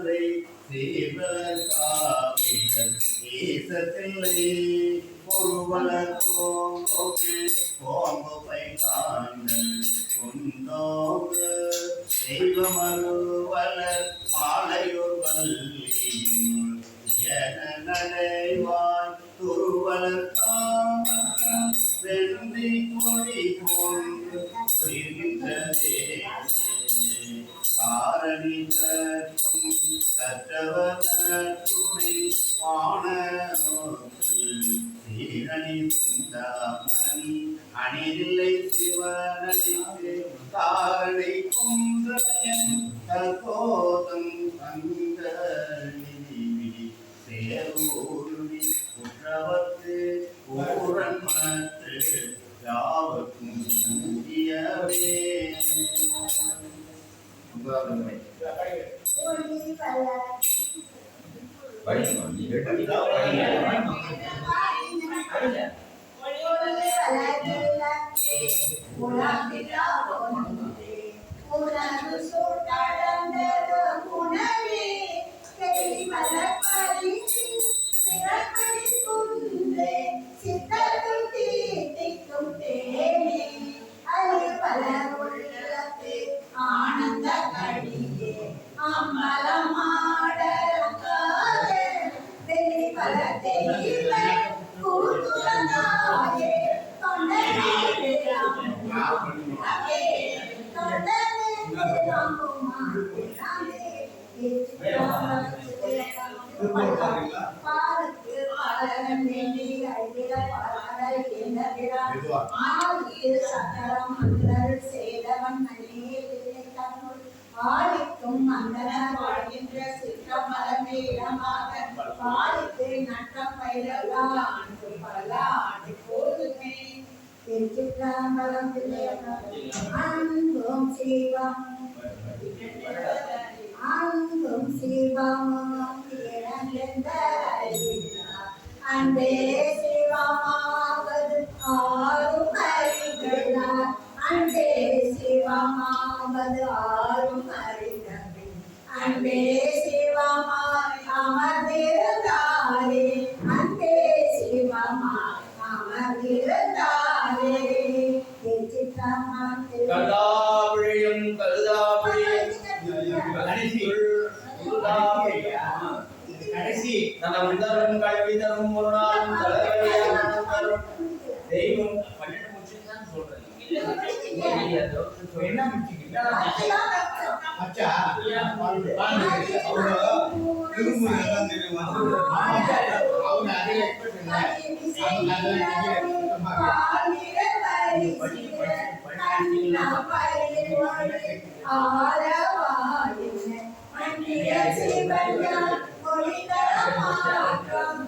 நன்றை ஈசத்தில்லை ஒருவளோம்பை காண்கள் கொண்டோங்கு தெய்வமருவலர் மாலையூர் வல்லி திகழலான் பலான் எப்போதுமே திருச்சிற்றம்பலத்திலே அன்பும் சிவம் அன்பும் சிவமும் திரண்டெந்த அன்பே சிவமாவது அன்பே என்ன அச்சா அவங்க அதில் எக்ஸ்பெக்ட் இல்லை அவங்க அதில் எக்ஸ்பெக்ட் பண்ணுவாங்க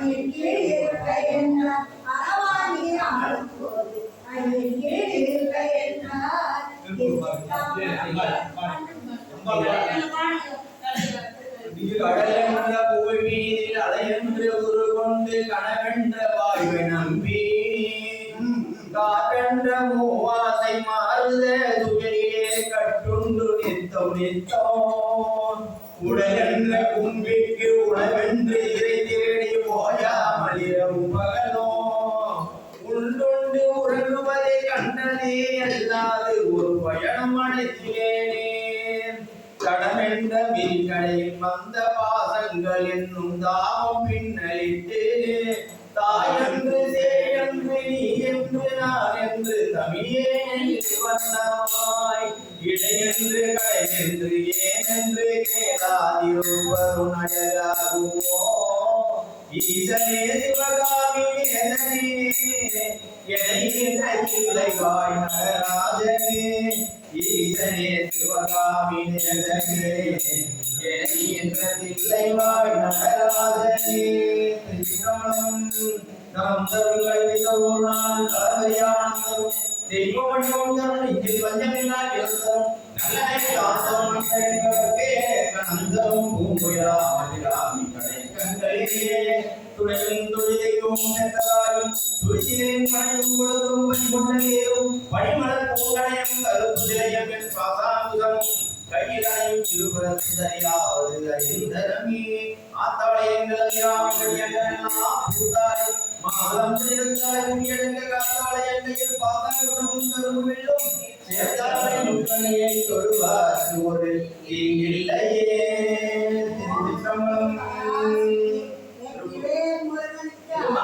அணியின் கீழ் இருக்க என்றார் அரவாணி ஆளும் போது அணியின் கீழ் இருக்க என்றார் கடலென்ற புகழ் மீதில் அலையென்று உரு கொண்டு கனவென்ற வாழ்வை நம்பி காற்றென்ற மூவாசை மாறுத துயரிலே கட்டுண்டு நித்தம் உடலென்ற கும்பிக்கு உணவென்று இறை இரவும் பகலோ உண்டுண்டு உறங்குவதை கண்டதே அல்லாது ஒரு பயணம் அடைத்திலேனே கடமென்ற மீன்களையில் வந்த பாசங்கள் என்னும் தாமம் பின்னலிட்டு தாயென்று சேயென்று நீ என்று நான் என்று தமிழே வண்ணமாய் இடையென்று கடையென்று ஏனென்று ஈசனே சிவகாமி நேசனே நடராஜனே ஈசனே சிவகாமி நடராஜனே நம் தருங்கள் கலவையானதும் தெய்வமணியும் தரும் இதில் நல்ல பூங்குயா துணையும் துளிதையும் பணியும் பொழுதும் பணிமலர் பூங்கணையும் கருப்பு என் கையிலையும் அறிந்தரமே ஆத்தாளையங்கள் மாதம் தொழுவார் ஒரு இல்லையே திருச்சிற்றம்பலம்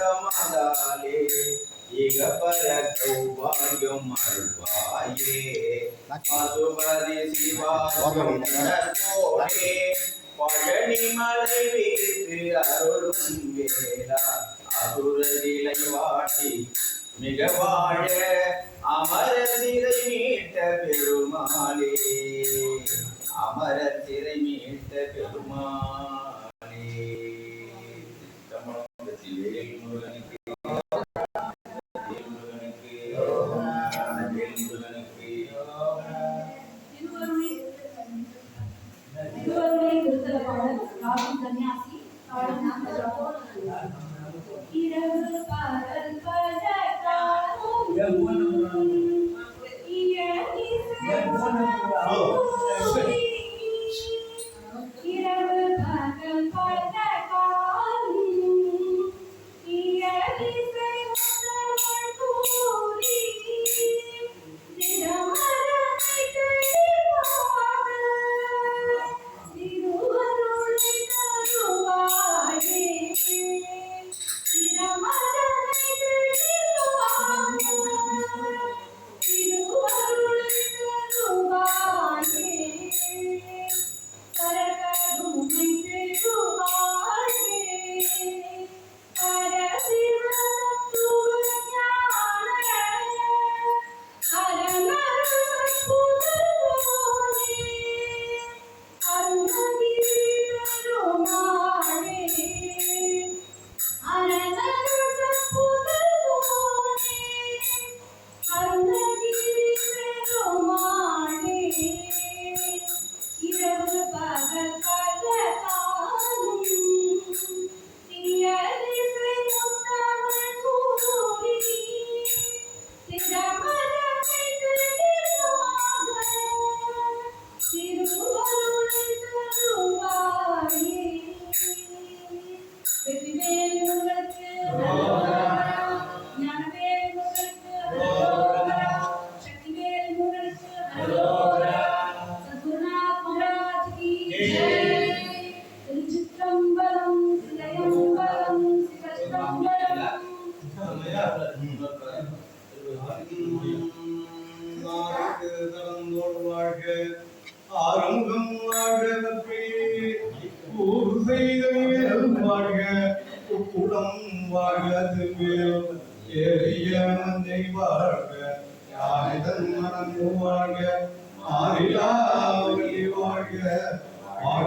தடாச்சரமதாலே இக பர சௌபாகியம் அருள்வாயே மதுமதி சிவாசோடே பழனி மலை வீட்டு அருளும் வேளா அசுரதிலை வாட்டி மிக வாழ அமர சிறை மீட்ட பெருமாளே. அமர சிறை மீட்ட பெருமாளே.